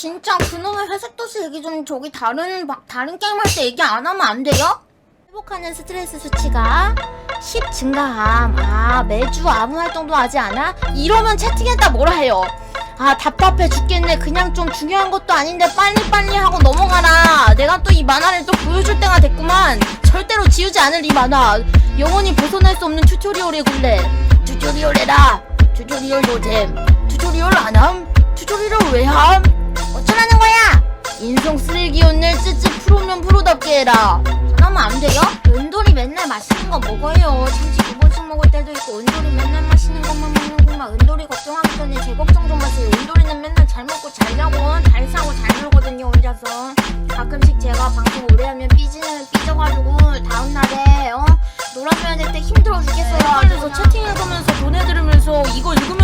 진짜 그놈의 회색 도시 얘기 좀 저기 다른 막 다른 게임 할 때 얘기 안 하면 안 돼요? 회복하는 스트레스 수치가 10 증가함. 아 매주 아무 활동도 하지 않아? 이러면 채팅에다 뭐라 해요? 아 답답해 죽겠네. 그냥 좀 중요한 것도 아닌데 빨리빨리 하고 넘어가라. 내가 또 이 만화를 또 보여줄 때가 됐구만. 절대로 지우지 않을 이 만화. 영원히 벗어날 수 없는 튜토리얼이 근데 튜토리얼 해라. 튜토리얼 노잼. 튜토리얼 안 함? 튜토리얼 왜 함? 인성 쓰레기 오늘 쯔쯔 프로면 프로답게 해라. 그러면 안 돼요? 은돌이 맨날 마시는 거 먹어요. 참치 두 번씩 먹을 때도 있고 은돌이 맨날 마시는 것만 먹는구만. 은돌이 걱정하기 전에 제 걱정 좀 하세요. 은돌이는 맨날 잘 먹고 잘 자고 잘 사고 잘 놀거든요 혼자서. 가끔씩 제가 방송 오래 하면 삐지는 삐져가지고 다음 날에 어 놀아줘야 될 때 힘들어 죽겠어요. 헷갈려서 채팅 읽으면서 보내들으면서 이거 읽으면서 어떻게 게임해요?